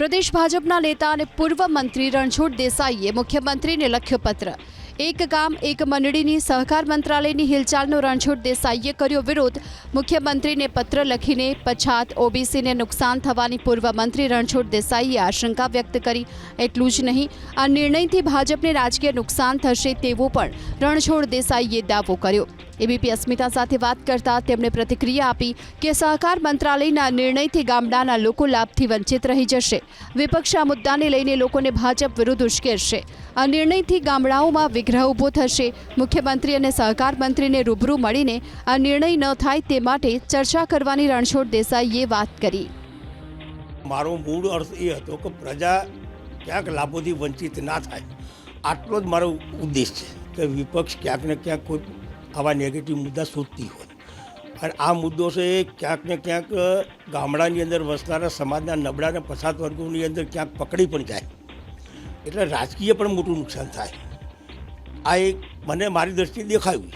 પ્રદેશ ભાજપના નેતા અને પૂર્વ મંત્રી રણછોડ દેસાઈએ મુખ્યમંત્રીને લખ્યો પત્ર. એક ગામ, એક મંડળીની સહકાર મંત્રાલયની હિલચાલનો રણછોડ દેસાઈએ કર્યો વિરોધ. મુખ્યમંત્રીને પત્ર લખીને પછાત ઓબીસીને નુકસાન થવાની પૂર્વ મંત્રી રણછોડ દેસાઈએ આશંકા વ્યક્ત કરી. એટલું જ નહીં, આ નિર્ણયથી ભાજપને રાજકીય નુકસાન થશે તેવો પણ રણછોડ દેસાઈએ દાવો કર્યો. એબીપી અસ્મિતા સાથે વાત કરતા તેમણે પ્રતિક્રિયા આપી કે સહકાર મંત્રાલયના નિર્ણયથી ગામડાના લોકો લાભથી વંચિત રહી જશે. વિપક્ષ આ મુદ્દાને લઈને લોકોને ભાજપ વિરુદ્ધ ઉશ્કેરશે આ નિર્ણયથી ગામડાઓમાં વિગ્રહ ઊભો થશે. મુખ્યમંત્રી અને સહકાર મંત્રીને રૂબરૂ મળીને આ નિર્ણય ન થાય તે માટે ચર્ચા કરવાની રણછોડ દેસાઈએ વાત કરી. મારો મૂળ અર્થ એ હતો કે પ્રજા ક્યાંક લાભોથી વંચિત ના થાય. આટલો જ મારો ઉદ્દેશ છે કે વિપક્ષ ક્યાંક ને ક્યાંક કોઈ આવા નેગેટિવ મુદ્દા શોધતી હોય. અને આ મુદ્દો છે ક્યાંક ને ક્યાંક ગામડાની અંદર વસનારા સમાજના નબળા અને પછાત વર્ગોની અંદર ક્યાંક પકડી પણ જાય. એટલે રાજકીય પણ મોટું નુકસાન થાય. આ એક મને મારી દ્રષ્ટિએ દેખાયું